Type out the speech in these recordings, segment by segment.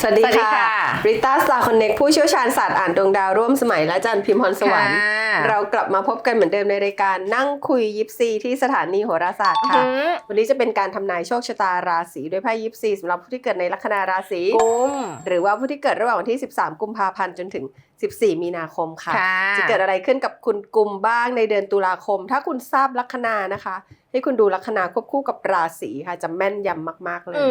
สวัสดีสวัสดีค่ะค่ะริต้าสตาร์คอนเน็กผู้เชี่ยวชาญศาสตร์อ่านดวงดาวร่วมสมัยและอาจันพิมพ์พรสวรรค์ค่ะเรากลับมาพบกันเหมือนเดิมในรายการนั่งคุยยิปซีที่สถานีโหราศาสตร์ค่ะอืมวันนี้จะเป็นการทำนายโชคชะตาราศีด้วยไพ่ยิปซีสำหรับผู้ที่เกิดในลัคนาราศีกุมหรือว่าผู้ที่เกิดระหว่างวันที่ 13 กุมภาพันธ์จนถึง 14 มีนาคมค่ะค่ะจะเกิดอะไรขึ้นกับคุณกุมบ้างในเดือนตุลาคม ถ้าคุณทราบลัคนานะคะ ให้คุณดูลัคนาควบคู่กับราศีค่ะ จะแม่นยำมาก ๆ เลยอื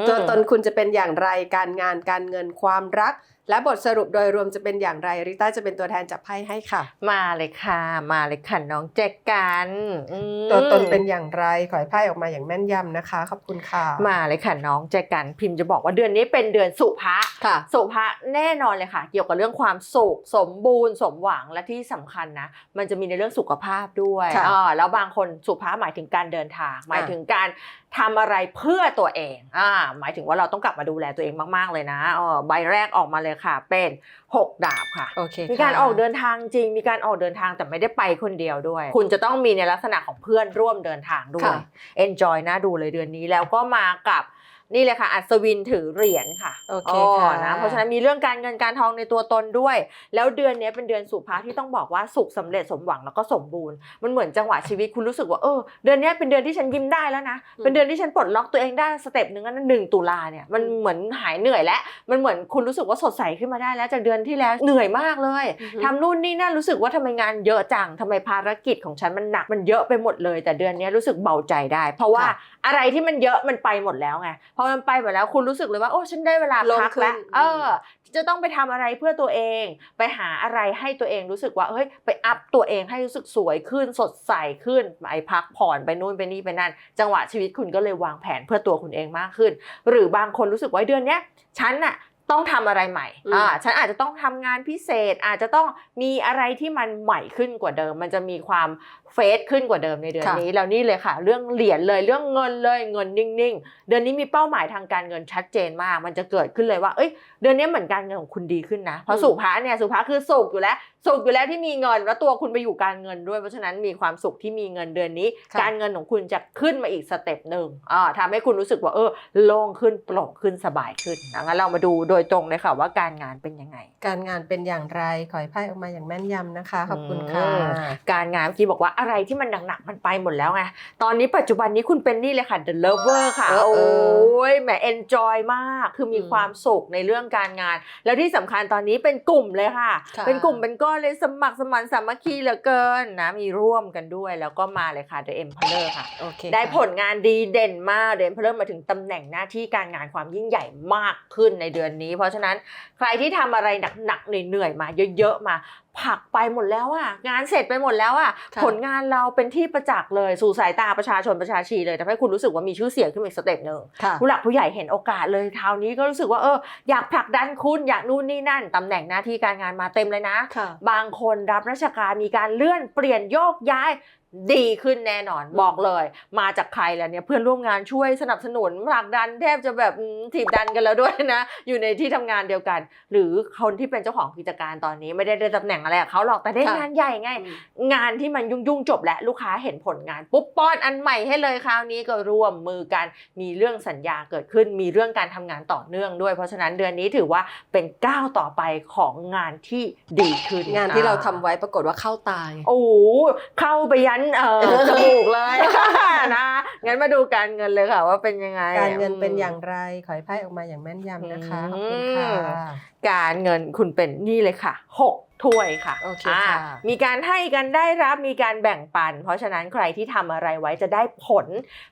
มตัวตนคุณจะเป็นอย่างไรการงานการเงินความรัก และบทสรุปโดยรวมจะเป็นอย่างไรริต้าจะเป็นตัวแทนจับไพ่ให้ค่ะ มาเลยค่ะ มาเลยค่ะน้องแจกันอืมตัวตนเป็นอย่างไรขอให้ไพ่ออกมาอย่างแม่นยำนะคะขอบคุณค่ะ มาเลยค่ะน้องแจกันพิมพ์จะบอกว่าเดือนนี้เป็นเดือนสุภะค่ะ สุภะแน่นอนเลยค่ะ เกี่ยวกับเรื่องความสุขสมบูรณ์ สมหวังและที่สำคัญนะ มันจะมีในเรื่องสุขภาพด้วยค่ะอ่าแล้วบางคนสุภาพหมายถึงการเดินทางหมายถึงการ ทำอะไรเพื่อตัวเอง อ่า หมายถึงว่าเราต้องกลับมาดูแลตัวเองมาก ๆ เลยนะเออใบแรกออกมาเลยค่ะ เป็นหกดาบค่ะ โอเค มีการออกเดินทางจริง มีการออกเดินทางแต่ไม่ได้ไปคนเดียวด้วย คุณจะต้องมีในลักษณะของเพื่อนร่วมเดินทางด้วยค่ะ enjoy น่าดูเลยเดือนนี้แล้วก็มากับ นี่เลยค่ะ อัศวินถือเหรียญค่ะโอเคค่ะนะเพราะฉะนั้นมีเรื่องการเงินการทองในตัวตนด้วย แล้วเดือนนี้เป็นเดือนสุภาที่ต้องบอกว่าสุขสำเร็จสมหวังแล้วก็สมบูรณ์มันเหมือนจังหวะชีวิตคุณรู้สึกว่าเออเดือนนี้เป็นเดือนที่ฉันยิ้มได้แล้วนะอืมเป็นเดือนที่ฉันปลดล็อกตัวเองได้สเต็ปหนึ่งนั่นหนึ่งตุลาเนี่ยมันเหมือนหายเหนื่อยแล้วมันเหมือนคุณรู้สึกว่าสดใสขึ้นมาได้แล้วจากเดือนที่แล้วเหนื่อยมากเลยอือฮึทำนู่นนี่นั่นรู้สึกว่าทำไมงานเยอะจังทำไมภารกิจของฉันมันหนักมันเยอะไปหมดเลย แต่เดือนนี้รู้สึกเบาใจได้ เพราะว่าค่ะอะไรที่มันเยอะมันไปหมดแล้วไงพอมันไปหมดแล้วคุณรู้สึกเลยว่าโอ้ฉันได้เวลาโล่งพักแล้วขึ้นเออ จะต้องไปทำอะไรเพื่อตัวเอง ไปหาอะไรให้ตัวเองรู้สึกว่าเฮ้ยไปอัพตัวเองให้รู้สึกสวยขึ้นสดใสขึ้นไปพักผ่อนไปนู่นไปนี่ไปนั่น จังหวะชีวิตคุณก็เลยวางแผนเพื่อตัวคุณเองมากขึ้น หรือบางคนรู้สึกว่าเดือนเนี้ยฉันน่ะ ต้องทำอะไรใหม่อืมอ่า ฉันอาจจะต้องทำงานพิเศษ อาจจะต้องมีอะไรที่มันใหม่ขึ้นกว่าเดิม มันจะมีความเฟสขึ้นกว่าเดิมในเดือนค่ะนี้ แล้วนี่เลยค่ะ เรื่องเหรียญเลย เรื่องเงินเลย เงินนิ่งๆ เดือนนี้มีเป้าหมายทางการเงินชัดเจนมาก มันจะเกิดขึ้นเลยว่า เอ้ย เดือนนี้เหมือนการเงินของคุณดีขึ้นนะ เพราะอืมสุภาเนี่ย สุภาคือสุขอยู่แล้ว สุขอยู่แล้วที่มีเงิน แล้วตัวคุณไปอยู่การเงินด้วย เพราะฉะนั้นมีความสุขที่มีเงินเดือนนี้ค่ะการเงินของคุณจะขึ้นมาอีกสเต็ปหนึ่งอ่าทำให้คุณรู้สึกว่า เออ โล่งขึ้น โปร่งขึ้น สบายขึ้นนะงั้นเรามาดูโดยตรงเลยค่ะว่าการงานเป็นยังไง การงานเป็นอย่างไรขอให้ไพ่ออกมาอย่างแม่นยำนะคะขอบคุณค่ะอืมการงานเมื่อกี้บอกว่าอะไรที่มันหนักๆมันไปหมดแล้วไงตอนนี้ปัจจุบันนี้คุณเป็นนี่เลยค่ะ the lover ค่ะเออโอเออ้ยแหม enjoy มากคือมีอืมความสุขในเรื่องการงาน แล้วที่สำคัญตอนนี้เป็นกลุ่มเลยค่ะค่ะ เป็นกลุ่มเป็นก้อนเลยสมัครสมานสามัคคีเหลือเกินนะมีร่วมกันด้วยแล้วก็มาเลยค่ะ the emperor ค่ะโอเคได้ค่ะผลงานดีเด่นมากเดนเพิ่มมาถึงตำแหน่งหน้าที่การงานความยิ่งใหญ่มากขึ้นในเดือนนี้เพราะฉะนั้นใครที่ทำอะไรหนักๆเหนื่อยๆมา เยอะๆมาผลักไปหมดแล้วอะงานเสร็จไปหมดแล้วอะค่ะผลงานเราเป็นที่ประจักษ์เลยสู่สายตาประชาชนประชาชีเลยทำให้คุณรู้สึกว่ามีชื่อเสียงขึ้นมาอีกสเต็ปหนึ่งค่ะผู้หลักผู้ใหญ่เห็นโอกาสเลยคราวนี้ก็รู้สึกว่าเอออยากผลักดันคุณอยากนู่นนี่นั่นตำแหน่งหน้าที่การงานมาเต็มเลยนะค่ะบางคนรับราชการมีการเลื่อนเปลี่ยนโยกย้าย ดีขึ้นแน่นอนอืมบอกเลย มาจากใครแล้วเนี่ยเพื่อนร่วมงานช่วยสนับสนุนผลักดันแทบจะแบบอืมถีบดันกันแล้วด้วยนะ อยู่ในที่ทำงานเดียวกัน หรือคนที่เป็นเจ้าของกิจการตอนนี้ไม่ได้ได้ตำแหน่งอะไรกับเขาหรอกแต่ได้ค่ะงานใหญ่ไงงานที่มันยุ่งๆจบแล้วลูกค้าเห็นผลงาน ปุ๊บป้อนอันใหม่ให้เลยคราวนี้ก็ร่วมมือกันมีเรื่องสัญญาเกิดขึ้น มีเรื่องการทำงานต่อเนื่องด้วย เพราะฉะนั้นเดือนนี้ถือว่าเป็นก้าวต่อไปของงานที่ดีขึ้นงานที่เราทำอ่ไว้ปรากฏว่าเข้าตายโอ้โหเข้าไปยันเอ่อจมูกเลยนะงั้นมาดูการเงินเลยค่ะว่าเป็นยังไง การเงินเป็นมอย่างไรขอให้ไพ่ออกมาอย่างแม่นยำนะคะขอบคุณอืค่ะมการเงินคุณเป็นนี่เลยค่ะหก ถ้วยค่ะโอเคอ่าค่ะ มีการให้กันได้รับมีการแบ่งปัน เพราะฉะนั้นใครที่ทำอะไรไว้จะได้ผล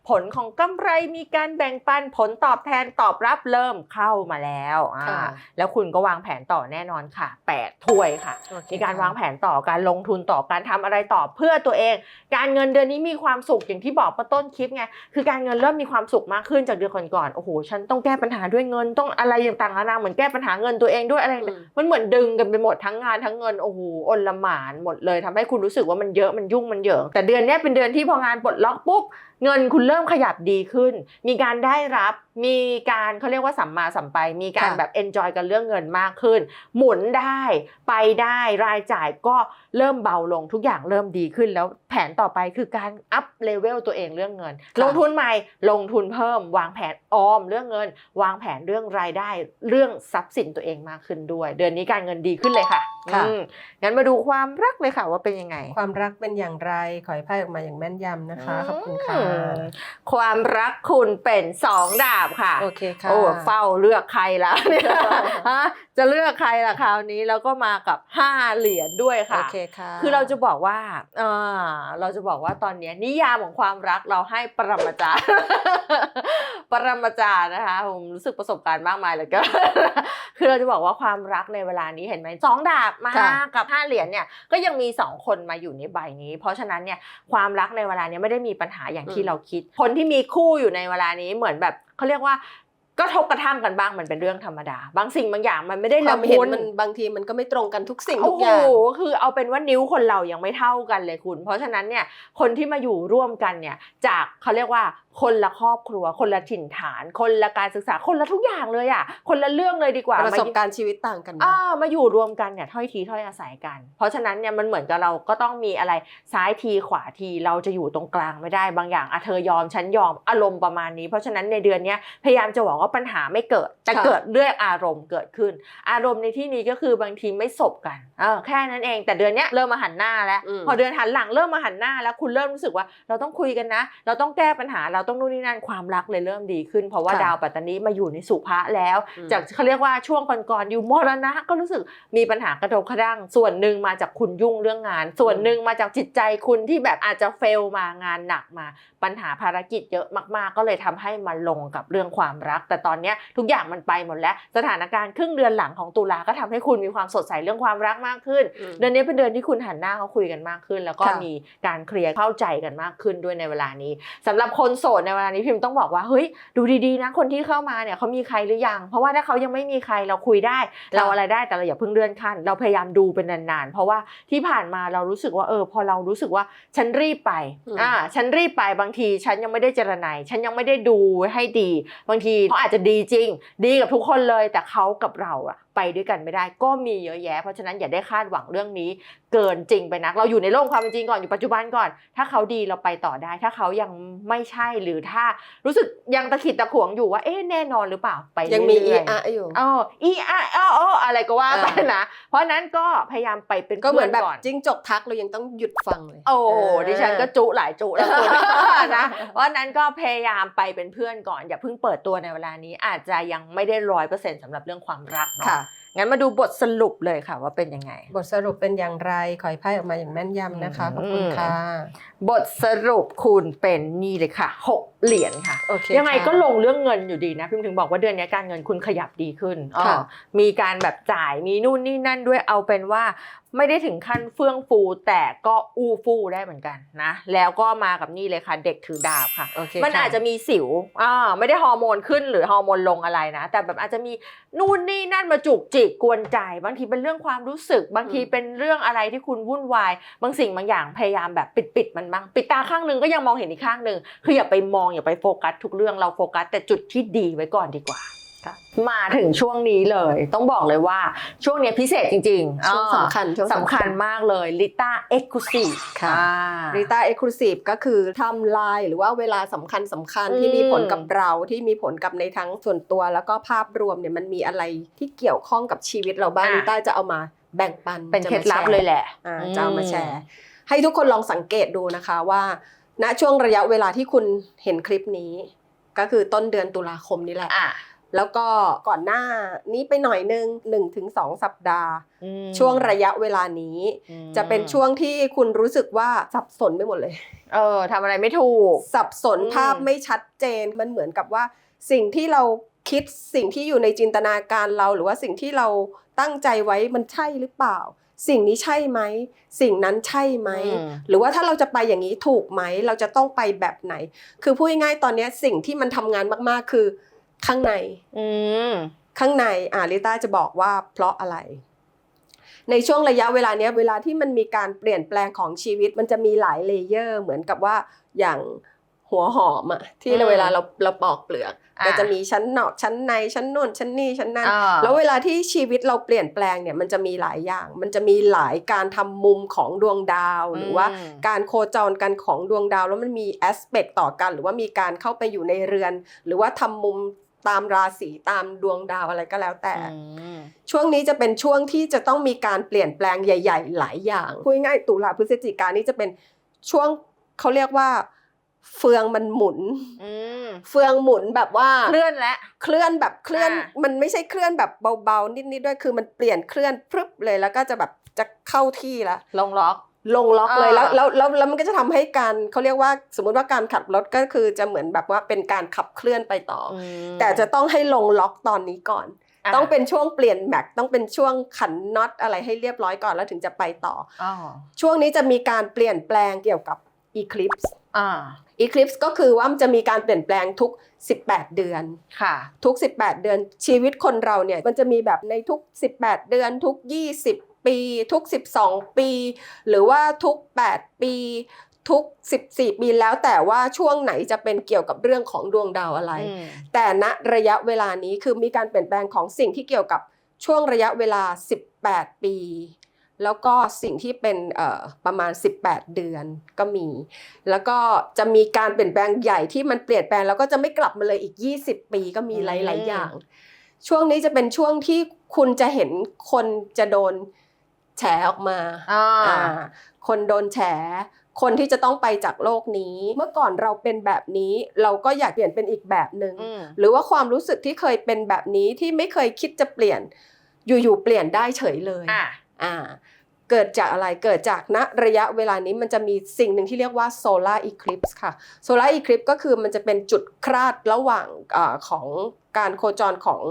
ผลของกำไรมีการแบ่งปันผลตอบแทนตอบรับเริ่มเข้ามาแล้วอ่าค่ะแล้วคุณก็วางแผนต่อแน่นอนค่ะแปดถ้วยค่ะโอเคมีการค่ะวางแผนต่อการลงทุนต่อการทำอะไรต่อเพื่อตัวเอง การเงินเดือนนี้มีความสุขอย่างที่บอกมาต้นคลิปไงคือการเงินเริ่มมีความสุขมากขึ้นจากเดือนก่อนๆโอ้โหฉันต้องแก้ปัญหาด้วยเงินต้องอะไรต่างๆนานาเหมือนแก้ปัญหาเงินตัวเองด้วยอะไรอืมมันเหมือนดึงกันไปหมดทั้งงานทั้งเงินโอ้โหอลหมานหมดเลยทำให้คุณรู้สึกว่ามันเยอะมันยุ่งมันเหยิงแต่เดือนนี้เป็นเดือนที่พองานปลดล็อกปุ๊บ เงินคุณเริ่มขยับดีขึ้น มีการได้รับ มีการเขาเรียกว่าสัมมาสัมไป มีการค่ะแบบเอนจอยกันเรื่องเงินมากขึ้น หมุนได้ไปได้รายจ่ายก็เริ่มเบาลงทุกอย่างเริ่มดีขึ้น แล้วแผนต่อไปคือการอัพเลเวลตัวเองเรื่องเงินค่ะลงทุนใหม่ลงทุนเพิ่ม วางแผนออมเรื่องเงิน วางแผนเรื่องรายได้เรื่องทรัพย์สินตัวเองมากขึ้นด้วย เดือนนี้การเงินดีขึ้นเลยค่ะค่ะอืมงั้นมาดูความรักเลยค่ะว่าเป็นยังไง ความรักเป็นอย่างไรขอให้ไพ่ออกมาอย่างแม่นยำนะคะขอบคุณค่ะอืมความรักคุณเป็นสองดาบค่ะ โอเคค่ะ โอ้เฝ้าเลือกใครแล้วเนี่ยฮะจะเลือกใครล่ะคราวนี้แล้วก็มากับห้าเหรียญด้วยโอค่ะเคค่ะ คือเราจะบอกว่าอ่าเราจะบอกว่าตอนเนี้ยนิยามของความรักเราให้ปรมาจารย์ปรมาจารย์นะคะผมรู้สึกประสบการณ์มากมายเหลยก็คือเราจะบอกว่าความรักในเวลานี้เห็นไหมสองดาบมาค่ะกับห้าเหรียญเนี่ยก็ยังมีสองคนมาอยู่ในใบนี้ เพราะฉะนั้นเนี่ยความรักในเวลาเนี้ยไม่ได้มีปัญหาอย่างที่เราคิด คนที่มีคู่อยู่ในเวลานี้เหมือนแบบเขาเรียกว่าก็ทบกระทั่งกันบ้างมันเป็นเรื่องธรรมดา บางสิ่งบางอย่างมันไม่ได้ควาละมเห็นมุนมันบางทีมันก็ไม่ตรงกันทุกสิ่งทุโอ้กโหอย่างคือเอาเป็นว่านิ้วคนเรายังไม่เท่ากันเลยคุณ เพราะฉะนั้นเนี่ยคนที่มาอยู่ร่วมกันเนี่ยจากเขาเรียกว่า คนละครอบครัว คนละถิ่นฐาน คนละการศึกษาคนละทุกอย่างเลยอะคนละเรื่องเลยดีกว่าประสบมาการณ์ชีวิตต่างกันนะอ่ามาอยู่รวมกันเนี่ยถ้อยทีถ้อยอาศัยกัน เพราะฉะนั้นเนี่ยมันเหมือนกับเราก็ต้องมีอะไรซ้ายทีขวาทีเราจะอยู่ตรงกลางไม่ได้บางอย่างอะเธอยอมฉันยอมอารมณ์ประมาณนี้ เพราะฉะนั้นในเดือนเนี้ยพยายามจะบอกว่าปัญหาไม่เกิดแต่ค่ะเกิดด้วยอารมณ์เกิดขึ้น อารมณ์ในที่นี้ก็คือบางทีไม่สบกันเออแค่นั้นเอง แต่เดือนเนี้ยเริ่มมาหันหน้าแล้วอืมพอเดือนหันหลังเริ่มมาหันหน้าแล้วคุณเริ่มรู้สึกว่าเราต้องคุยกันนะ เราต้องแก้ปัญหาเราต้องนู่นนี่นั่นความรักเลยเริ่มดีขึ้น เพราะว่าค่ะดาวปัตตานีมาอยู่ในสุภะแล้วอืมจากเขาเรียกว่าช่วงก่อนๆอยู่มรณะก็รู้สึกมีปัญหากระทบกระทั่งส่วนหนึ่งมาจากคุณยุ่งเรื่องงาน ส่วนหนึ่งมาจากจิตใจคุณที่แบบอาจจะเฟลมางานหนักมา ปัญหาภารกิจเยอะมากๆ ก็เลยทำให้มาลงกับเรื่องความรัก แต่ตอนเนี้ยทุกอย่างมันไปหมดแล้ว สถานการณ์ครึ่งเดือนหลังของตุลาก็ทำให้คุณมีความสดใสเรื่องความรักมากขึ้นอืมเดือนนี้เป็นเดือนที่คุณหันหน้าเขาคุยกันมากขึ้น แล้วก็ค่ะมีการเคลียร์เข้าใจกันมากขึ้นด้วยในเวลานี้สำหรับคนโสดในเวลานี้พิมพ์ต้องบอกว่าเฮ้ยดูดีๆนะคนที่เข้ามาเนี่ยเขามีใครหรือยัง เพราะว่าถ้าเขายังไม่มีใครเราคุยได้ เราอะไรได้แต่เราอย่าเพิ่งเลื่อนขั้น เราพยายามดูเป็นนานๆ เพราะว่าที่ผ่านมาเรารู้สึกว่าเออพอเรารู้สึกว่าฉันรีบไปอืมอ่าฉันรีบไปบางทีฉันยังไม่ได้เจรไนฉันยังไม่ได้ดูให้ดี บางทีเขาอาจจะดีจริง ดีกับทุกคนเลยแต่เขากับเราอะ ไปด้วยกันไม่ได้ ก็มีเยอะแยะ เพราะฉะนั้นอย่าได้คาดหวังเรื่องนี้ เกินจริงไปนัก เราอยู่ในโลกความเป็นจริงก่อนอยู่ปัจจุบันก่อน ถ้าเขาดีเราไปต่อได้ ถ้าเขายังไม่ใช่หรือถ้ารู้สึกยังตะขิดตะขวงอยู่ว่าเอ๊ะแน่นอนหรือเปล่าไปยังมีเรื่อีอยๆอะอยู่อ๋ออีอะอ๋ออ๋ออะไรก็ว่าไปเออนะเพราะฉะนั้นก็พยายามไปเป็นก็เหมือนแบบพื่ก่จิ้งจกทักเรายังต้องหยุดฟังเลยโอ้โหเออดิฉันก็จุหลายจุแล้วคุณนะเพราะฉะนั้นก็พยายามไปเป็นเพื่อนก่อน อย่าเพิ่งเปิดตัวในเวลานี้อาจจะยังไม่ได้ร้อยเปอร์เซ็นต์สำหรับเรื่องความรักเนาะค่ะ งั้นมาดูบทสรุปเลยค่ะว่าเป็นยังไง บทสรุปเป็นอย่างไร ขอให้ไพ่ออกมาอย่างแม่นยำนะคะ ขอบคุณค่ะ บทสรุปคุณเป็นนี่เลยค่ะหกเหรียญค่ะโอเคยังไงค่ะก็ลงเรื่องเงินอยู่ดีนะ พิมถึงบอกว่าเดือนนี้การเงินคุณขยับดีขึ้นอ๋อค่ะมีการแบบจ่ายมีนู่นนี่นั่นด้วยเอาเป็นว่าไม่ได้ถึงขั้นเฟื่องฟูแต่ก็อู้ฟู่ได้เหมือนกันนะ แล้วก็มากับนี่เลยค่ะ เด็กถือดาบค่ะโอเคมันค่อาจจะมีสิวอ่าไม่ได้ฮอร์โมนขึ้นหรือฮอร์โมนลงอะไรนะ แต่แบบอาจจะมีนู่นนี่นั่นมาจุกจิกกวนใจ บางทีเป็นเรื่องความรู้สึก บางทีเป็นเรื่องอะไรที่คุณวุ่นวาย บางสิ่งบางอย่างพยายามแบบปิดปิดๆมันบ้างปิดตาข้างหนึงก็ยังมองเห็นอีกข้างหนึ่งคืออย่าไปมองอย่าไปโฟกัสทุกเรื่องเราโฟกัสแต่จุดที่ดีไว้ก่อนดีกว่า ค่ะ มาถึงช่วงนี้เลย ต้องบอกเลยว่าช่วงเนี้ยพิเศษจริงๆช่วงอ่าสำคัญช่วงสำคัญมากเลยลิต้าเอ็กซ์คลูซีฟค่ะริต้าเอ็กซ์คลูซีฟก็คือไทำลายหรือว่าเวลาสำคัญสำคัญอืมที่มีผลกับเราที่มีผลกับในทั้งส่วนตัว แล้วก็ภาพรวมเนี่ยมันมีอะไรที่เกี่ยวข้องกับชีวิตเราบ้างริต้าจะเอามาแบ่งปันเป็นจะเคล็มาดลับแชร์เลยแหละอ่าจะเอามาแชร์ ให้ทุกคนลองสังเกตดูนะคะว่า ณช่วงระยะเวลาที่คุณเห็นคลิปนี้ ก็คือต้นเดือนตุลาคมนี่แหละอะ แล้วก็ก่อนหน้านี้ไปหน่อยนึงหนึ่งถึงสองสัปดาห์อืมช่วงระยะเวลานี้อืมจะเป็นช่วงที่คุณรู้สึกว่าสับสนไปหมดเลย เออทำอะไรไม่ถูก สับสนอืมภาพไม่ชัดเจนมันเหมือนกับว่า สิ่งที่เราคิดสิ่งที่อยู่ในจินตนาการเรา หรือว่าสิ่งที่เราตั้งใจไว้มันใช่หรือเปล่า สิ่งนี้ใช่ไหม สิ่งนั้นใช่ไหมอืมหรือว่าถ้าเราจะไปอย่างนี้ถูกไหม เราจะต้องไปแบบไหน คือพูดง่ายๆตอนเนี้ยสิ่งที่มันทำงานมากๆคือ ข้างในอืมข้างในอ่าลิต้าจะบอกว่าเพราะอะไร ในช่วงระยะเวลาเนี้ยเวลาที่มันมีการเปลี่ยนแปลงของชีวิต มันจะมีหลายเลเยอร์ เหมือนกับว่าอย่างหัวหอมอะที่อืมเวลาเราเราปอกเปลือกอะก็จะมีชั้นนอกชั้นในชั้นนู่นชั้นนี่ชั้นนั่นอ่าแล้วเวลาที่ชีวิตเราเปลี่ยนแปลงเนี่ยมันจะมีหลายอย่าง มันจะมีหลายการทำมุมของดวงดาว หรือว่าอืมการโคจรกันของดวงดาว แล้วมันมีแอสเปกต่อกัน หรือว่ามีการเข้าไปอยู่ในเรือน หรือว่าทำมุม ตามราศีตามดวงดาวอะไรก็แล้วแต่อืมช่วงนี้จะเป็นช่วงที่จะต้องมีการเปลี่ยนแปลงใหญ่ ๆ หลายอย่างพูดง่ายๆตุลาพฤศจิกานี่จะเป็นช่วงเขาเรียกว่า เฟืองมันหมุนอืมเฟืองหมุนแบบว่าเคลื่อนและเคลื่อนแบบเคลื่อนอ่ามันไม่ใช่เคลื่อนแบบเบาๆนิดๆด้วยคือมันเปลี่ยนเคลื่อนพรึบเลยแล้วก็จะแบบจะเข้าที่ละลงล็อก ลงล็อกเลยอ่าแล้วแล้วแล้วแล้วมันก็จะทำให้การเขาเรียกว่าสมมุติว่าการขับรถก็คือจะเหมือนแบบว่าเป็นการขับเคลื่อนไปต่ออมแต่จะต้องให้ลงล็อกตอนนี้ก่อนะต้องเป็นช่วงเปลี่ยนแม็กต้องเป็นช่วงขันน็อตอะไรให้เรียบร้อยก่อนแล้วถึงจะไปต่ออ๋อช่วงนี้จะมีการเปลี่ยนแปลงเกี่ยวกับ eclipse อ่า eclipse ก็คือว่ามันจะมีการเปลี่ยนแปลงทุก 18 เดือนค่ะ ทุก 18 เดือนชีวิตคนเราเนี่ยมันจะมีแบบในทุก 18 เดือนทุก 20 ปี ทุก 12 ปี หรือว่าทุก 8 ปีทุก 14 ปีแล้วแต่ว่าช่วงไหนจะเป็นเกี่ยวกับเรื่องของดวงดาวอะไรอืมแต่ณระยะเวลานี้คือมีการเปลี่ยนแปลงของสิ่งที่เกี่ยวกับช่วงระยะเวลา 18 ปี แล้วก็สิ่งที่เป็นเอ่อประมาณ 18 เดือนก็มี แล้วก็จะมีการเปลี่ยนแปลงใหญ่ที่มันเปลี่ยนแปลงแล้วก็จะไม่กลับมาเลยอีก 20 ปีก็มีหลาย ๆ อย่าง ช่วงนี้จะเป็นช่วงที่คุณจะเห็นคนจะโดน แฉออกมาอ่าอ่าคนโดนแฉ คนที่จะต้องไปจากโลกนี้ เมื่อก่อนเราเป็นแบบนี้ เราก็อยากเปลี่ยนเป็นอีกแบบหนึง่งอืมหรือว่าความรู้สึกที่เคยเป็นแบบนี้ที่ไม่เคยคิดจะเปลี่ยน อยู่ๆเปลี่ยนได้เฉยเลยอะอ่าเกิดจากอะไร เกิดจากณระยะเวลานี้มันจะมีสิ่งหนึ่งที่เรียกว่า solar eclipse ค่ะ solar eclipse ก็คือมันจะเป็นจุดคลาดระหว่างอาของการโคจรของ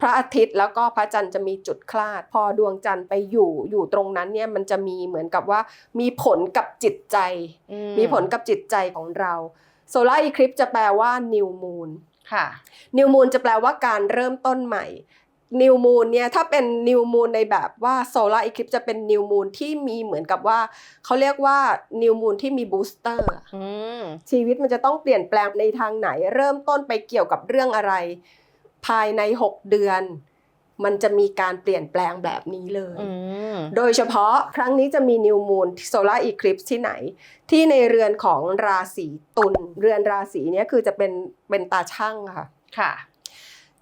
พระอาทิตย์แล้วก็พระจันทร์จะมีจุดคลาด พอดวงจันทร์ไปอยู่อยู่ตรงนั้นเนี่ยมันจะมีเหมือนกับว่ามีผลกับจิตใจอืมีผลกับจิตใจของเรา solar eclipse จะแปลว่า new moon ค่ะนิวมูนจะแปลว่าการเริ่มต้นใหม่นิวมูนเนี่ยถ้าเป็นนิวมูนในแบบว่าโซลาร์อีคลิปจะเป็นนิวมูนที่มีเหมือนกับว่าเขาเรียกว่านิวมูนที่มีบูสเตอร์อืมชีวิตมันจะต้องเปลี่ยนแปลงในทางไหน เริ่มต้นไปเกี่ยวกับเรื่องอะไร ภายใน 6 เดือน มันจะมีการเปลี่ยนแปลงแบบนี้เลยอืมโดยเฉพาะครั้งนี้จะมีนิวมูนโซลาร์อีคลิปที่ไหน ที่ในเรือนของราศีตุลเรือนราศีเนี้ยคือจะเป็นเป็นตาช่างค่ะ ค่ะ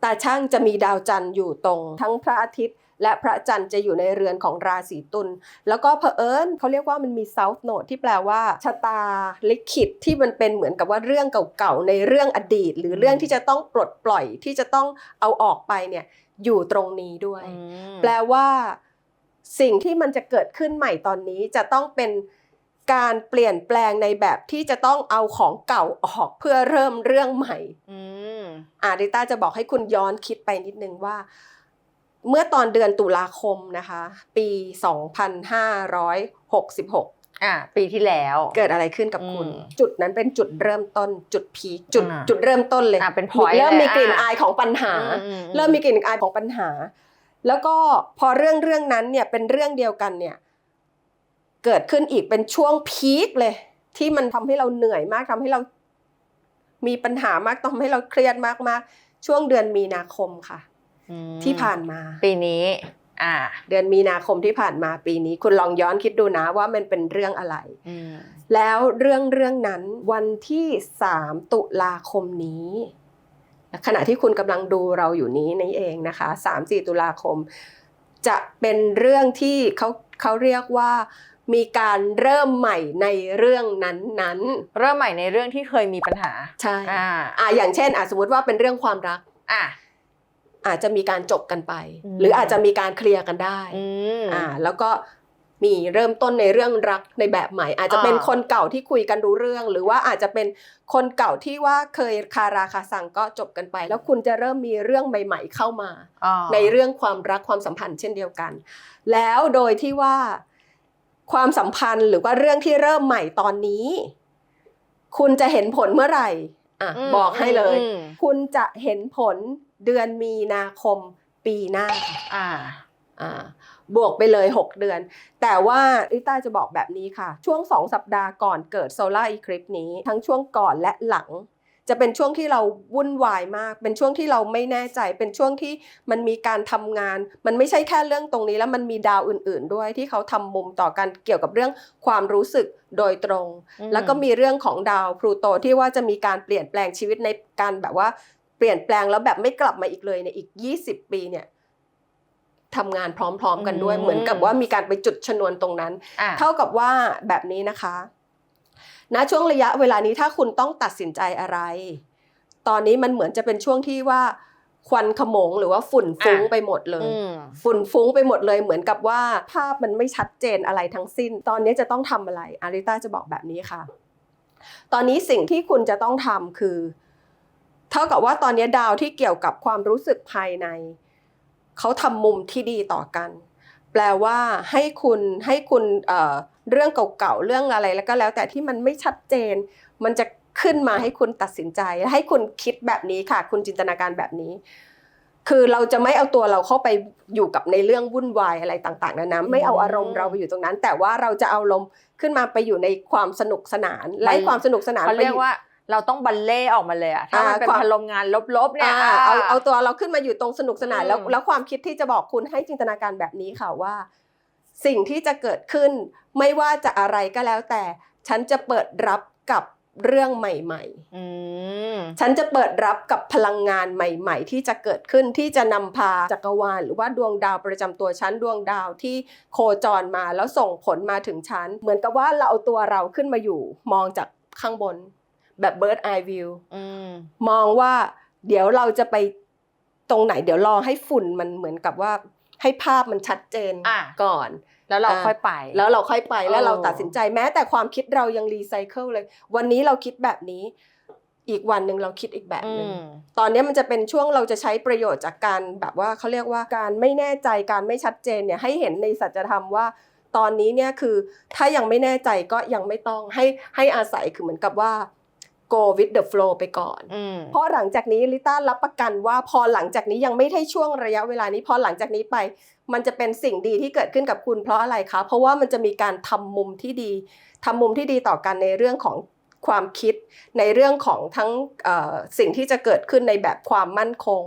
ตาช่างจะมีดาวจันทร์อยู่ตรง ทั้งพระอาทิตย์ และพระจันทร์จะอยู่ในเรือนของราศีตุลแล้วก็เผอิญเขาเรียกว่ามันมี South Node ที่แปลว่าชะตาลิขิตที่มันเป็นเหมือนกับว่าเรื่องเก่าๆในเรื่องอดีต หรือเรื่องที่จะต้องปลดปล่อยที่จะต้องเอาออกไปเนี่ยอยู่ตรงนี้ด้วยอืมแปลว่าสิ่งที่มันจะเกิดขึ้นใหม่ตอนนี้จะต้องเป็นการเปลี่ยนแปลงในแบบที่จะต้องเอาของเก่าออกเพื่อเริ่มเรื่องใหม่อืมอาริต้าจะบอกให้คุณย้อนคิดไปนิดนึงว่า เมื่อตอนเดือนตุลาคมนะคะ ปี 2566อะปีที่แล้วเกิดอะไรขึ้นกับคุณอืมจุดนั้นเป็นจุดเริ่มต้นจุดพีคจุดอ่าจุดเริ่มต้นเลยอะเป็น point เริ่มเลยมีกลิ่นอะอายของปัญหาอืเริ่มมีกลิ่นอายของปัญหา แล้วก็พอเรื่องเรื่องนั้นเนี่ยเป็นเรื่องเดียวกันเนี่ย เกิดขึ้นอีกเป็นช่วงพีคเลย ที่มันทำให้เราเหนื่อยมากทำให้เรา มีปัญหามากทำให้เราเครียดมากๆช่วงเดือนมีนาคมค่ะอืม ที่ผ่านมา ปีนี้ อ่า เดือนมีนาคมที่ผ่านมาปีนี้ คุณลองย้อนคิดดูนะว่ามันเป็นเรื่องอะไรอืมแล้วเรื่องเรื่องนั้นวันที่3ตุลาคมนี้ขณะที่คุณกำลังดูเราอยู่นี้นี่เองนะคะ3-4ตุลาคม จะเป็นเรื่องที่เขาเขาเรียกว่ามีการเริ่มใหม่ในเรื่องนั้นเริ่มใหม่ในเรื่องที่เคยมีปัญหาๆใช่อ่าอ่าอย่างเช่นอะสมมติว่าเป็นเรื่องความรัก อะ อาจจะมีการจบกันไปอืมหรืออาจจะมีการเคลียร์กันได้อืมอ่าแล้วก็มีเริ่มต้นในเรื่องรักในแบบใหม่ อาจจะเป็นอ่าคนเก่าที่คุยกันรู้เรื่อง หรือว่าอาจจะเป็นคนเก่าที่ว่าเคยคาราคาซังก็จบกันไป แล้วคุณจะเริ่มมีเรื่องใหม่ ๆ เข้ามาอ๋อในเรื่องความรักความสัมพันธ์เช่นเดียวกัน แล้วโดยที่ว่าความสัมพันธ์หรือว่าเรื่องที่เริ่มใหม่ตอนนี้ คุณจะเห็นผลเมื่อไหร่อะมบอกให้เลยอืมคุณจะเห็นผล เดือนมีนาคมปีหน้าค่ะอ่าอ่าบวกไปเลย 6 เดือน แต่ว่าลิต้าจะบอกแบบนี้ค่ะ ช่วง 2 สัปดาห์ก่อนเกิดโซลาร์อีคลิปนี้ ทั้งช่วงก่อนและหลัง จะเป็นช่วงที่เราวุ่นวายมาก เป็นช่วงที่เราไม่แน่ใจ เป็นช่วงที่มันมีการทำงาน มันไม่ใช่แค่เรื่องตรงนี้แล้วมันมีดาวอื่น ๆ ด้วยที่เขาทำมุมต่อกันเกี่ยวกับเรื่องความรู้สึกโดยตรงอืมแล้วก็มีเรื่องของดาวพลูโตที่ว่าจะมีการเปลี่ยนแปลงชีวิตในการแบบว่า เปลี่ยนแปลงแล้วแบบไม่กลับมาอีกเลยในอีก 20 ปีเนี่ยทำงานพร้อม ๆ กันด้วยอืมเหมือนกับว่ามีการไปจุดชนวนตรงนั้นอะเท่ากับว่าแบบนี้นะคะณช่วงระยะเวลานี้ถ้าคุณต้องตัดสินใจอะไร ตอนนี้มันเหมือนจะเป็นช่วงที่ว่าควันขโมงหรือว่าฝุ่นฟุ้งไปหมดเลยอืมฝุ่นฟุ้งไปหมดเลยเหมือนกับว่าภาพมันไม่ชัดเจนอะไรทั้งสิ้น ตอนนี้จะต้องทำอะไรอาริต้าจะบอกแบบนี้ค่ะ ตอนนี้สิ่งที่คุณจะต้องทำคือ เท่ากับว่าตอนนี้ดาวที่เกี่ยวกับความรู้สึกภายใน เขาทำมุมที่ดีต่อกัน แปลว่าให้คุณให้คุณเอ่อเรื่องเก่าๆเรื่องอะไรแล้วก็แล้ว แต่ที่มันไม่ชัดเจน มันจะขึ้นมาให้คุณตัดสินใจ ให้คุณคิดแบบนี้ค่ะ คุณจินตนาการแบบนี้ คือเราจะไม่เอาตัวเราเข้าไปอยู่กับในเรื่องวุ่นวายอะไรต่างๆนะนะไม่เอาอารมณ์เราไปอยู่ตรงนั้น แต่ว่าเราจะเอาลมณ์ขึ้นมาไปอยู่ในความสนุกสนานและให้ความสนุกสนานเขาไปเรีอยกยู่ว่า เราต้องบัลเล่ต์ออกมาเลยอะถ้ามันอ่าเป็นความพลังงานลบๆเนี่ยอ่าอะเอาเอาตัวเราขึ้นมาอยู่ตรงสนุกสนานแล้วอืมแล้วความคิดที่จะบอกคุณให้จินตนาการแบบนี้ค่ะว่า สิ่งที่จะเกิดขึ้น ไม่ว่าจะอะไรก็แล้วแต่ ฉันจะเปิดรับกับเรื่องใหม่ๆอืมฉันจะเปิดรับกับพลังงานใหม่ ๆ ที่จะเกิดขึ้นที่จะนำพาจักรวาล หรือว่าดวงดาวประจำตัวฉันดวงดาวที่โคจรมาแล้วส่งผลมาถึงฉันเหมือนกับว่าเราเอาตัวเราขึ้นมาอยู่มองจากข้างบน แบบ bird eye view อืมมองว่าเดี๋ยวเราจะไปตรงไหน เดี๋ยวรอให้ฝุ่นมันเหมือนกับว่าให้ภาพมันชัดเจนอะก่อน แล้วเราอ่าค่อยไป แล้วเราค่อยไปแล้วเออเราตัดสินใจแม้แต่ความคิดเรายังรีไซเคิลเลย วันนี้เราคิดแบบนี้ อีกวันหนึ่งเราคิดอีกแบบอืหนึ่งมตอนนี้มันจะเป็นช่วงเราจะใช้ประโยชน์จากการแบบว่าเขาเรียกว่าการไม่แน่ใจการไม่ชัดเจนเนี่ยให้เห็นในสัจธรรมว่าตอนนี้เนี่ยคือถ้ายังไม่แน่ใจก็ยังไม่ต้องให้ให้อาศัยคือเหมือนกับว่า go with the flow ไปก่อนอืมเพราะหลังจากนี้ลิต้ารับประกันว่าพอหลังจากนี้ยังไม่ใช่ช่วงระยะเวลานี้ พอหลังจากนี้ไป มันจะเป็นสิ่งดีที่เกิดขึ้นกับคุณเพราะอะไรคะ เพราะว่ามันจะมีการทำมุมที่ดีทำมุมที่ดีต่อกันในเรื่องของความคิด ในเรื่องของทั้งเอ่อสิ่งที่จะเกิดขึ้นในแบบความมั่นคง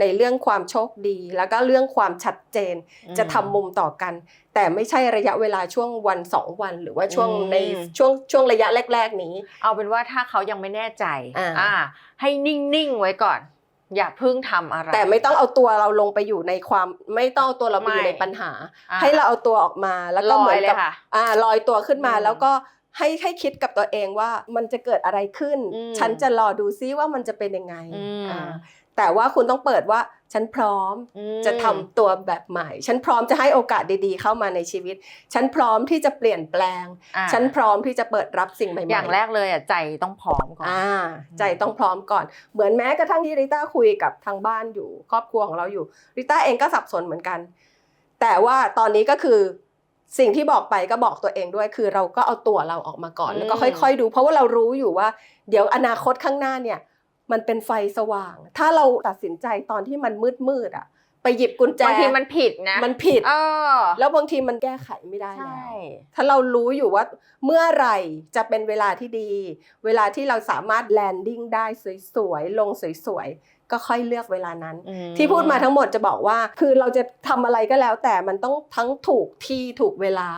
ในเรื่องความโชคดี แล้วก็เรื่องความชัดเจนอืมจะทำมุมต่อกัน แต่ไม่ใช่ระยะเวลาช่วงวันสองวัน หรือว่าช่วงอืมในช่วงช่วงระยะแรก ๆ นี้ เอาเป็นว่าถ้าเขายังไม่แน่ใจอ่าให้นิ่ง ๆ ไว้ก่อน อย่าเพิ่งทำอะไร แต่ไม่ต้องเอาตัวเราลงไปอยู่ในความไม่ต้องเอาตัวเราไปอยู่ไม่ในปัญหาอะให้เราเอาตัวออกมาแล้วก็ลอยเหมือนกับเลยค่ะอ่าลอยตัวขึ้นมาอืมแล้วก็ให้ให้คิดกับตัวเองว่ามันจะเกิดอะไรขึ้นอืมฉันจะรอดูซิว่ามันจะเป็นยังไงอืมอ่า แต่ว่าคุณต้องเปิดว่าฉันพร้อมอืมจะทำตัวแบบใหม่ ฉันพร้อมจะให้โอกาสดีๆ เข้ามาในชีวิต ฉันพร้อมที่จะเปลี่ยนแปลงอะฉันพร้อมที่จะเปิดรับสิ่งใหม่ๆอย่างแรกเลยอะใจต้องพร้อมก่อนอ่าใจต้องพร้อมก่อน เหมือนแม้กระทั่งที่ริต้าคุยกับทางบ้านอยู่ครอบครัวของเราอยู่ริต้าเองก็สับสนเหมือนกัน แต่ว่าตอนนี้ก็คือสิ่งที่บอกไปก็บอกตัวเองด้วยคือเราก็เอาตัวเราออกมาก่อนอืมแล้วก็ค่อย ๆ ดู เพราะว่าเรารู้อยู่ว่า เดี๋ยวอนาคตข้างหน้าเนี่ย มันเป็นไฟสว่าง ถ้าเราตัดสินใจตอนที่มันมืดๆอะ ไปหยิบกุญแจบางทีมันผิดนะ มันผิดเออแล้วบางทีมันแก้ไขไม่ได้ใช่แล้วถ้าเรารู้อยู่ว่าเมื่อไหร่จะเป็นเวลาที่ดี เวลาที่เราสามารถแลนดิ้งได้สวยๆลงสวยๆก็ค่อยเลือกเวลานั้นอืที่พูดมาทั้งหมดจะบอกว่า คือเราจะทำอะไรก็แล้วแต่มันต้องทั้งถูกที่ถูกเวลา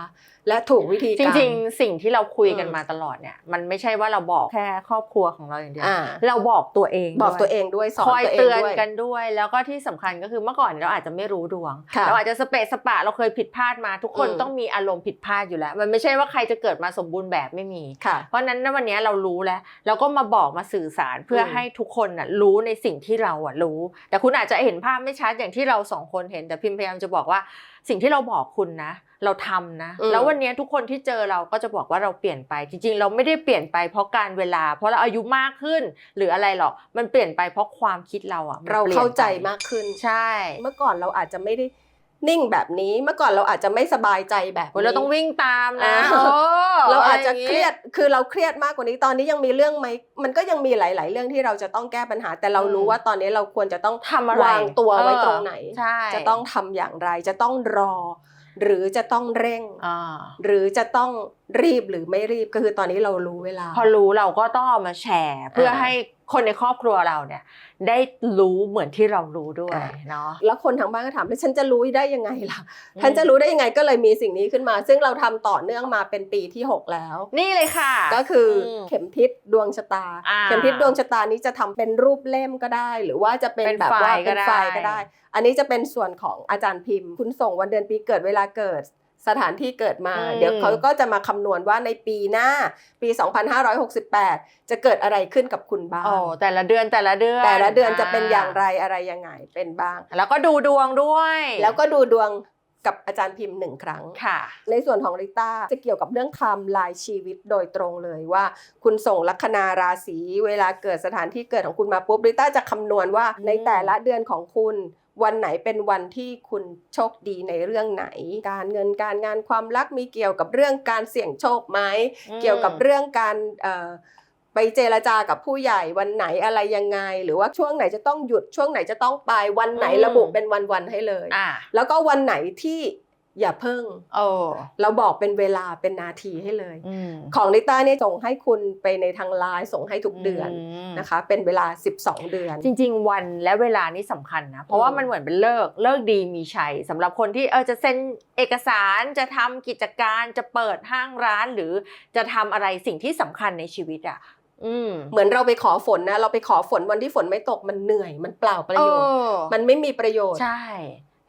และถูกวิธีจการริงๆ สิ่งที่เราคุยกันอืมมาตลอดเนี่ย มันไม่ใช่ว่าเราบอกแค่ครอบครัวของเราอย่างเดียวอ่าเราบอกตัวเองบอกด้วยตัวเองด้วยสอนคอยตัวเองเตือนด้วยกันด้วย แล้วก็ที่สำคัญก็คือเมื่อก่อนเราอาจจะไม่รู้ดวงค่ะเราอาจจะสเปะสปะเราเคยผิดพลาดมา ทุกคนอืมต้องมีอารมณ์ผิดพลาดอยู่แล้ว มันไม่ใช่ว่าใครจะเกิดมาสมบูรณ์แบบไม่มีค่ะเพราะฉะนั้นณวันนี้เรารู้แล้วเราก็มาบอกมาสื่อสารเพื่ออมให้ทุกคนน่ะรู้ในสิ่งที่เราอะรู้ แต่คุณอาจจะเห็นภาพไม่ชัดอย่างที่เราสองคนเห็น แต่พิมพ์พยายามจะบอกว่าสิ่งที่เราบอกคุณนะ เราทำนะอืมแล้ววันนี้ทุกคนที่เจอเราก็จะบอกว่าเราเปลี่ยนไป จริง ๆ เราไม่ได้เปลี่ยนไปเพราะการเวลา เพราะเราอายุมากขึ้น หรืออะไรหรอกมันเปลี่ยนไปเพราะความคิดเราอะมันเราปลี่ยนเข้าใจไปมากขึ้นใช่ เมื่อก่อนเราอาจจะไม่ได้นิ่งแบบนี้เมื่อก่อนเราอาจจะไม่สบายใจแบบโอ้ยนี้เราต้องวิ่งตามนะอ่าโอ้เราอาจจะไรย่งงี้เครียดคือเราเครียดมากกว่านี้ตอนนี้ยังมีเรื่องไหมมันก็ยังมีหลาย ๆ เรื่องที่เราจะต้องแก้ปัญหา แต่เรารู้ว่าตอนนี้เราควรจะต้องทำอะไรวางตัวไว้ตรงไหนใช่จะต้องทำอย่างไรจะต้องรอ หรือจะต้องเร่งอ่าหรือจะต้องรีบหรือไม่รีบก็คือตอนนี้เรารู้เวลา พอรู้เราก็ต้องเอามาแชร์เพื่ออ่าให้ คนในครอบครัวเราเนี่ยได้รู้เหมือนที่เรารู้ด้วยอ่าเนาะแล้วคนทางบ้านก็ถามแล้วฉันจะรู้ได้ยังไงล่ะอืมฉันจะรู้ได้ยังไงก็เลยมีสิ่งนี้ขึ้นมา ซึ่งเราทำต่อเนื่องมาเป็นปีที่ 6 แล้ว นี่เลยค่ะ ก็คืออมเข็มทิศดวงชะตาอ่าเข็มทิศดวงชะตานี้จะทำเป็นรูปเล่มก็ได้ หรือว่าจะเป็นเป็นแบบว่าไฟล์ก็เป็นได้ไฟล์ก็ได้ อันนี้จะเป็นส่วนของอาจารย์พิมพ์ คุณส่งวันเดือนปีเกิดเวลาเกิด สถานที่เกิดมาอืมเดี๋ยวเขาก็จะมาคำนวณว่าในปีหน้าปี 2568 จะเกิดอะไรขึ้นกับคุณบ้างโอ้แต่ละเดือนแต่ละเดือน แต่ละเดือนจะเป็นอย่างไรอะไรยังไงเป็นบ้าง แล้วก็ดูดวงด้วย แล้วก็ดูดวงกับอาจารย์พิมพ์หนึ่งครั้งค่ะ ในส่วนของริต้าจะเกี่ยวกับเรื่องไทม์ไลน์ชีวิตโดยตรงเลยว่า คุณส่งลัคนาราศีเวลาเกิดสถานที่เกิดของคุณมาปุ๊บริต้าจะคำนวณว่าอืมในแต่ละเดือนของคุณ วันไหนเป็นวันที่คุณโชคดีในเรื่องไหน การเงินการงานความรักมีเกี่ยวกับเรื่องการเสี่ยงโชคไหมเกี่ยวกับเรื่องการเอ่อไปเจรจากับผู้ใหญ่วันไหนอะไรยังไง หรือว่าช่วงไหนจะต้องหยุดช่วงไหนจะต้องไปวันไหนอืมระบุเป็นวันๆให้เลยอ่าแล้วก็วันไหนที่ อย่าเพิ่งโอ้เราบอกเป็นเวลาเป็นนาทีให้เลยอืมของลิต้าเนี่ยส่งให้คุณไปในทางไลน์ส่งให้ทุกเดือนมนะคะ เป็นเวลา 12 เดือน จริง ๆ วันและเวลานี่สำคัญนะ เพราะว่าอืมมันเหมือนเป็นเลิกเลิกดีมีชัยสำหรับคนที่เออจะเซ็นเอกสารจะทำกิจการจะเปิดห้างร้านหรือจะทำอะไรสิ่งที่สำคัญในชีวิตอะอืมเหมือนเราไปขอฝนนะ เราไปขอฝนวันที่ฝนไม่ตกมันเหนื่อยมันเปล่าประโยชน์เออมันไม่มีประโยชน์ใช่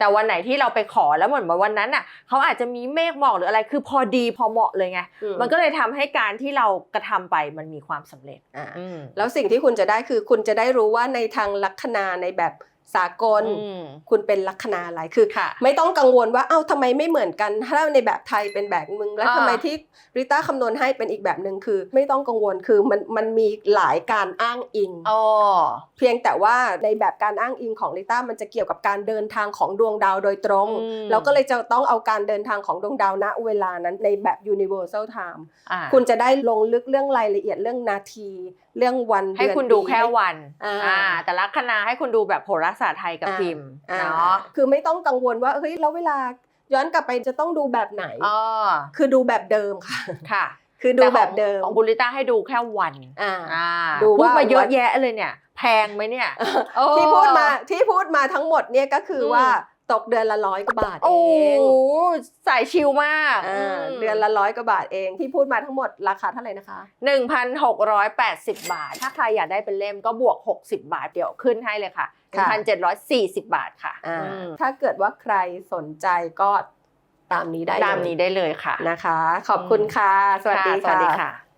แต่วันไหนที่เราไปขอแล้วเหมือนว่าวันนั้นอะเขาอาจจะมีเมฆหมอกหรืออะไร คือพอดีพอเหมาะเลยไงอืมันก็เลยทำให้การที่เรากระทำไปมันมีความสำเร็จอ่าอืมแล้วสิ่งที่คุณจะได้คือคุณจะได้รู้ว่าในทางลัคนาในแบบ สากลอืมคุณเป็นลัคนาอะไรคือค่ะไม่ต้องกังวลว่าเอ้าทำไมไม่เหมือนกันถ้าในแบบไทยเป็นแบบมึงแล้วอ่าทำไมที่ริต้าคำนวณให้เป็นอีกแบบหนึ่งคือ ไม่ต้องกังวลคือมันมันมีหลายการอ้างอิงอ๋อเพียงแต่ว่าในแบบการอ้างอิงของลิต้ามันจะเกี่ยวกับการเดินทางของดวงดาวโดยตรงอืมเราก็เลยจะต้องเอาการเดินทางของดวงดาวณเวลานั้นในแบบ universal time อ่าคุณจะได้ลงลึกเรื่องรายละเอียดเรื่องนาทีเรื่องวันให้เดือนคุณดูปีแค่วันอ่าอ่าแต่ลัคนาให้คุณดูแบบโหราศาสตร์ไทยกับอ่าพิมพ์อ่าเนาะคือไม่ต้องกังวลว่าเฮ้ยแล้วเวลาย้อนกลับไปจะต้องดูแบบไหนอ๋อคือดูแบบเดิมค่ะค่ะ คือดูแบบเดิมของบุริต้าให้ดูแค่วันอ่าอ่าดูพูดว่ามาเยวัอะนแยะเลยเนี่ย แพงไหมเนี่ยโอ้ที่พูดมาที่พูดมาทั้งหมดเนี่ยก็คืออมว่า ตกเดือนละร้อยกว่าบาทเอโอ้งโหสายชิลมากอ่าเดือนละร้อยกว่าบาทเองที่พูดมาทั้งหมดราคาเท่าไหร่นะคะหนึ่งพันหกร้อยแปดสิบบาท ถ้าใครอยากได้เป็นเล่มก็บวกหกสิบบาทเดี๋ยวขึ้นให้เลยค่ะหนึ่งค่ะพันเจ็ดร้อยสี่สิบบาทค่ะอ่าอืมถ้าเกิดว่าใครสนใจก็ตามนี้ได้เลยตามนี้ได้เลยค่ะนะคะ ขอบคุณค่ะ สวัสดีสวัสดีค่ะค่ะ